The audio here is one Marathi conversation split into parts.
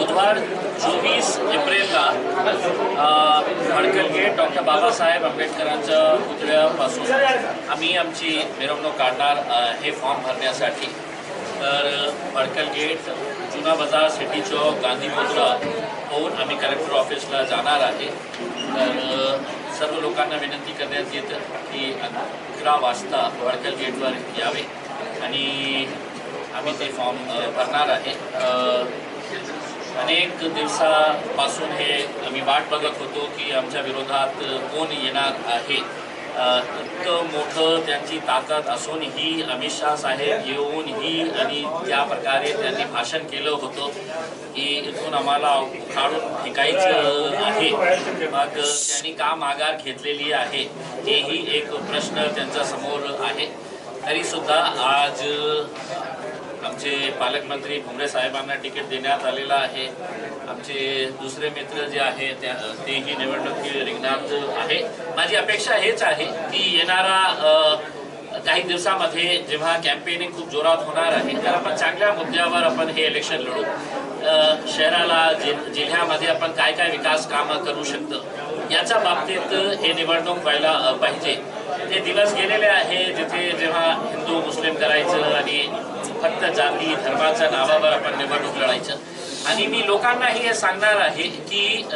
बुधवार चोवीस एप्रिलला भडकल गेट डॉक्टर बाबासाहेब आंबेडकरांच्या पुतळ्यापासून आम्ही आमची मिरवणूक काढणार हे फॉर्म भरण्यासाठी. तर भडकल गेट जुना बाजार सिटी चौक गांधी पुतळा होऊन आम्ही कलेक्टर ऑफिसला जाणार आहे. तर सर्व लोकांना विनंती करण्यात येतं की अकरा वाजता भडकल गेटवर यावे आणि आम्ही ते फॉर्म भरणार आहे. अनेक दिवसापासून हे आम्ही वाट बघत होतो की आमच्या विरोधात कोण येणार आहे. इतकं मोठं त्यांची ताकद असूनही अमित शाह साहेब येऊनही आणि ज्या प्रकारे त्यांनी भाषण केलं होतं की इथून आम्हाला काढून फेकायचं आहे. मग त्यांनी का माघार घेतलेली आहे? हेही एक प्रश्न त्यांच्यासमोर आहे. तरीसुद्धा आज आमचे पालकमंत्री भुमरे साहेबांना तिकीट देण्यात आलेलं आहे. आमचे दुसरे मित्र जे आहे त्या तेही निवडणुकी रिंगणात आहे. माझी अपेक्षा हेच आहे की येणारा काही दिवसामध्ये जेव्हा कॅम्पेनिंग खूप जोरात होणार आहे तर आपण चांगल्या मुद्द्यावर आपण हे इलेक्शन लढू. शहराला जि जिल्ह्यामध्ये आपण काय काय विकास कामं करू शकतो याच्या बाबतीत हे निवडणूक व्हायला पाहिजे. ते दिवस गेलेले आहे जिथे जेव्हा हिंदू मुस्लिम करायचं आणि फक्त जाती धर्माच्या नावावर आपण निवडणूक लढायचं. आणि मी लोकांनाही हे सांगणार आहे की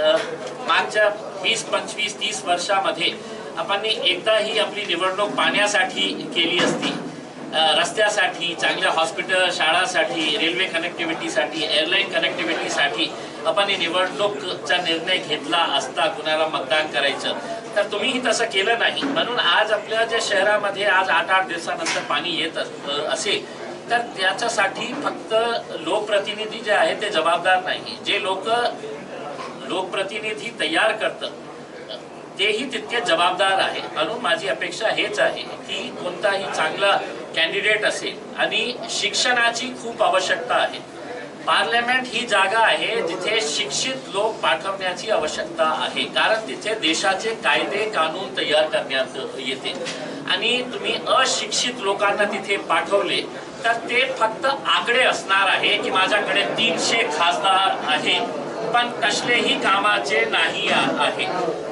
मागच्या वीस पंचवीस तीस वर्षामध्ये आपण एकदाही आपली निवडणूक पाण्यासाठी केली असती. रस्त्यासाठी चांगल्या हॉस्पिटल शाळासाठी रेल्वे कनेक्टिव्हिटीसाठी एअरलाईन कनेक्टिव्हिटीसाठी आपण निवडणूकचा निर्णय घेतला असता कुणाला मतदान करायचं. तर तुम्हीही तसं केलं नाही. म्हणून आज आपल्या ज्या शहरामध्ये आज आठ आठ दिवसानंतर पाणी येत अस- असेल तर त्याच्यासाठी फक्त लोकप्रतिनिधी जे आहेत ते जबाबदार नाही जे लोक लोकप्रतिनिधी तयार करतात तेही तितके जबाबदार आहे. म्हणून माझी अपेक्षा हेच आहे की कोणताही चांगला कॅन्डिडेट असेल आणि शिक्षणाची खूप आवश्यकता आहे. पार्लमेंट ही जागा आहे जिथे शिक्षित लोक पाठवण्याची आवश्यकता आहे. कारण तिथे देशाचे कायदे कानून तयार करण्यात येते. आणि तुम्ही अशिक्षित लोकांना तिथे पाठवले तर ते फक्त आकडे असणार आहे की माझ्याकडे तीनशे खासदार आहेत. पण कसलेही कामाचे नाही आहे.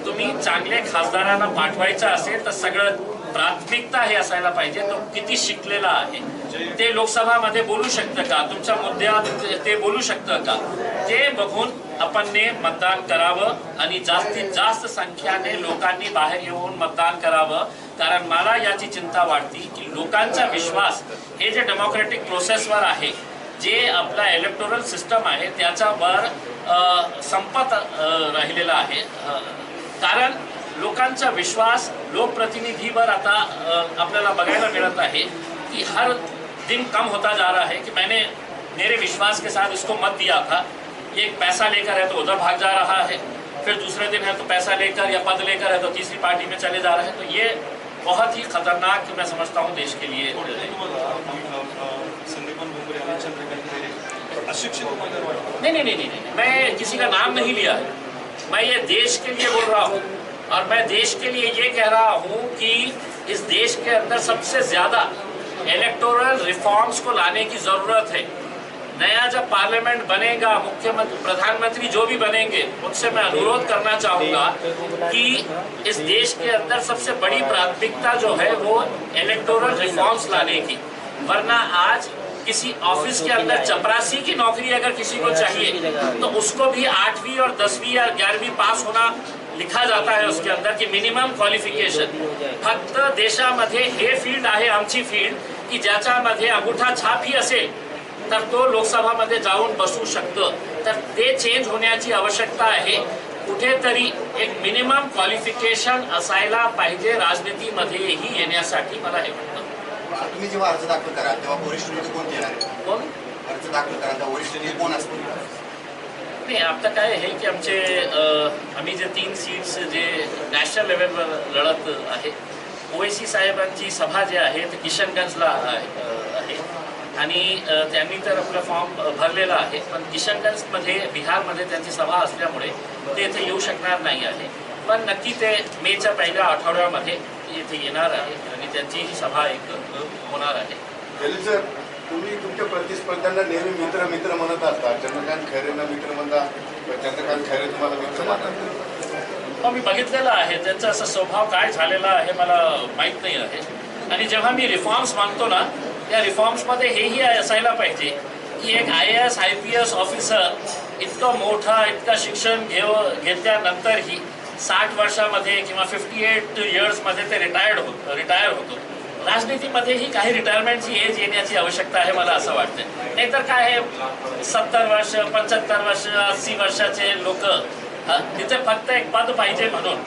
तुम्ही चांगले खासदारांना पाठवायचं असेल तर सगळं प्राथमिकता हे असायला पाहिजे. तो किती शिकलेला आहे. ते लोकसभामध्ये बोलू शकतं का? तुमच्या मुद्द्यात ते- ते बोलू शकतं का? ते बघून आपण ने मतदान करावं आणि जास्तीत जास्त संख्याने लोकांनी बाहेर येऊन मतदान करावं. कारण मला याची चिंता वाटते की लोकांचा विश्वास हे जे डेमोक्रेटिक प्रोसेसवर आहे जे आपला इलेक्टोरल सिस्टम आहे त्याच्यावर संपत राहिलेला आहे. कारण लोकांचा विश्वास लोकप्रतिनिधीवर आता आपल्याला बघायला मिळत आहे कि हर दिन कम होता जा रहा है कि मैंने मेरे विश्वास के साथ इसको मत दिया था। ये एक पैसा लेकर है तो उधर भाग जा रहा है फिर दूसरे दिन है तो पैसा लेकर या पद लेकर है तो तीसरी पार्टी में चले जा रहे हैं। तो ये बहुत ही खतरनाक, मैं समझता हूँ, देश के लिए। नहीं नहीं नहीं नहीं मैं किसी का नाम नहीं लिया। मैं ये देश के लिए बोल रहा हूँ। और मैं देश के लिए ये कह रहा हूँ कि इस देश के अंदर सबसे ज़्यादा इलेक्टोरल रिफॉर्म्स को लाने की ज़रूरत है। नया जब पार्लियामेंट बनेगा, मुख्यमंत्री, प्रधानमंत्री जो भी बनेंगे, उनसे मैं अनुरोध करना चाहूँगा कि इस देश के अंदर सबसे बड़ी प्राथमिकता जो है वो इलेक्टोरल रिफॉर्म्स लाने की। वरना आज किसी ऑफ़िस के अंदर चपरासी की नौकरी अगर किसी को चाहिए तो उसको भी आठवीं और दसवीं या ग्यारहवीं पास होना लिखा जाता है उसके अंदर की मिनिमम क्वालिफिकेशन फक्त देशामध्ये हे फ़ील्ड आहे आमची फ़ील्ड की ज्याच्यामध्ये अंगुठा छाप ही असेल तर तो लोकसभामध्ये जाऊन बसू शकतं. तर ते चेंज होण्याची आवश्यकता आहे. कुठेतरी एक मिनिमम क्वालिफिकेशन असायला पाहिजे राजनीतीमध्येही येण्यासाठी मला हे वाटतं. तुम्ही जेव्हा अर्ज दाखल कराल तेव्हा वरिष्ठ निधी कोण येणार? कोण? अर्ज दाखल कराल तेव्हा वरिष्ठ निधी कोण असतील? नाही आता काय आहे की आमचे आम्ही जे तीन सीट्स जे नॅशनल लेवलवर लढत आहे ओएसी साहेबांची सभा जे आहे ते किशनगंजला आहे आणि त्यांनी तर आपला फॉर्म भरलेला आहे पण किशनगंजमध्ये बिहारमध्ये त्यांची सभा असल्यामुळे ते इथे येऊ शकणार नाही आहे. पण नक्की ते मेच्या पहिल्या आठवड्यामध्ये इथे येणार आहे आणि त्यांची ही सभा एक होणार आहे. तुम्ही तुमच्या प्रतिस्पर्ध्यांना नेहमी मित्र मित्र म्हणत असता. चंद्रकांत खैरेंना मित्र म्हणता चंद्रकांत खैरे तुम्हाला मित्र म्हणतात हो मी बघितलेलं आहे. त्यांचा असा स्वभाव काय झालेला आहे मला माहीत नाही आहे. आणि जेव्हा मी रिफॉर्म्स मागतो ना त्या रिफॉर्म्समध्ये हेही असायला पाहिजे की एक I S I P S officer इतकं मोठा इतकं शिक्षण घेव घेतल्यानंतरही साठ वर्षामध्ये किंवा फिफ्टी एट इयर्समध्ये ते रिटायर्ड होत रिटायर होतो. राजनीतीमध्येही काही रिटायरमेंटची एज येण्याची आवश्यकता आहे मला असं वाटतं नाहीतर काय आहे? सत्तर वर्ष पंच्याहत्तर वर्ष अस्सी वर्षाचे लोक तिथे फक्त एक पद पाहिजे म्हणून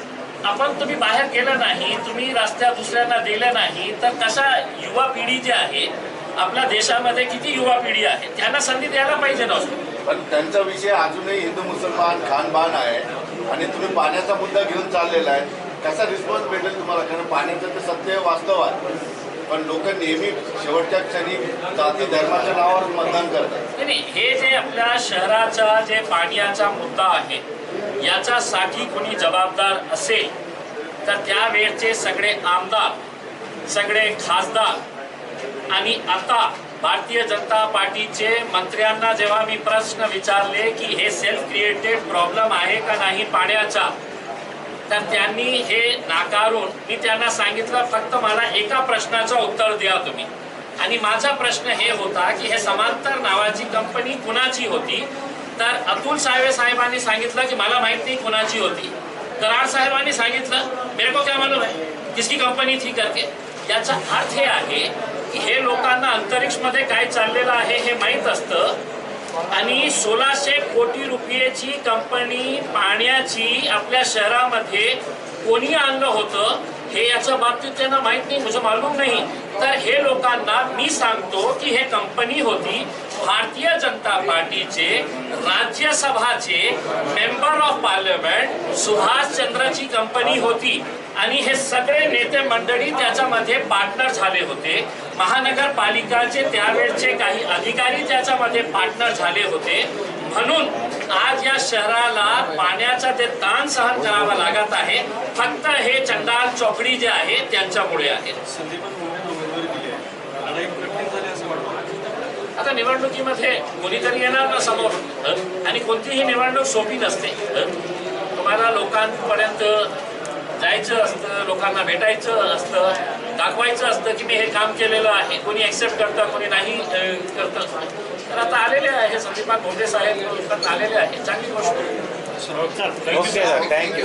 आपण तुम्ही बाहेर गेलं नाही तुम्ही रस्त्या दुसऱ्यांना दिलं नाही तर कशा युवा पिढी जी आहे आपल्या देशामध्ये किती युवा पिढी आहे त्यांना संधी द्यायला पाहिजे ना पण त्यांचा विषय अजूनही हिंदू मुसलमान खानबान आहे आणि तुम्ही पाण्याचा मुद्दा घेऊन चाललेला आहे. कसा रिस्पॉन्स भेटेल तुम्हाला? कारण पाण्याचं तर सत्य वास्तव आहे. पण लोक नेहमी शेवटच्या क्षणी जाती धर्माच्या नावावर मतदान करतात. नाही हे जे आपल्या शहराचा जे पाण्याचा मुद्दा आहे याच्यासाठी कोणी जबाबदार असेल तर त्यावेळचे सगळे आमदार सगळे खासदार आणि आता भारतीय जनता पार्टीचे मंत्र्यांना जेव्हा मी प्रश्न विचारले की हे सेल्फ क्रिएटेड प्रॉब्लेम आहे का नाही पाण्याचा तर त्यांनी हे नाकारून मी त्यांना सांगितलं फक्त मला एका प्रश्नाचं उत्तर द्या तुम्ही. आणि माझा प्रश्न हे होता की हे समांतर नावाची कंपनी कुणाची होती? तर अतुल साहेब साहेबांनी सांगितलं की मला माहीत नाही कुणाची होती. कराड साहेबांनी सांगितलं मेरे को क्या मालूम है? किसकी कंपनी थी करके? याचा अर्थ हे आहे की हे लोकांना अंतरिक्षमध्ये काय चाललेलं आहे हे माहीत असतं आणि सोळाशे कोटी रुपयेची कंपनी पाण्याची आपल्या शहरामध्ये कोणी आणलं होतं हे याच्या बाबतीत त्यांना माहीत नाही मुझे मालूम नाही. तर हे लोकांना मी सांगतो की हे कंपनी होती भारतीय जनता पार्टीचे राज्यसभाचे मेंबर ऑफ पार्लमेंट सुभाषचंद्रची कंपनी होती. आणि हे सगळे नेते मंडळी त्याच्यामध्ये पार्टनर झाले होते. महानगरपालिकाचे त्यावेळचे काही अधिकारी त्याच्यामध्ये पार्टनर झाले होते. म्हणून आज या शहराला पाण्याचा ते ताण सहन करावा लागत आहे फक्त हे चंडाल चौकडी जे आहे त्यांच्यामुळे आहे लढाई कठीण झाली असं वाटतं आता निवडणुकीमध्ये कोणीतरी येणार ना समोर आणि कोणतीही निवडणूक सोपी नसते तुम्हाला लोकांपर्यंत जायचं असतं लोकांना भेटायचं असतं दाखवायचं असतं की मी हे काम केलेलं आहे. कोणी ॲक्सेप्ट करतं कोणी नाही करतं. तर आता आलेले आहे संदीपान भोंडे साहेब आलेले आहे. चांगली गोष्ट. थँक्यू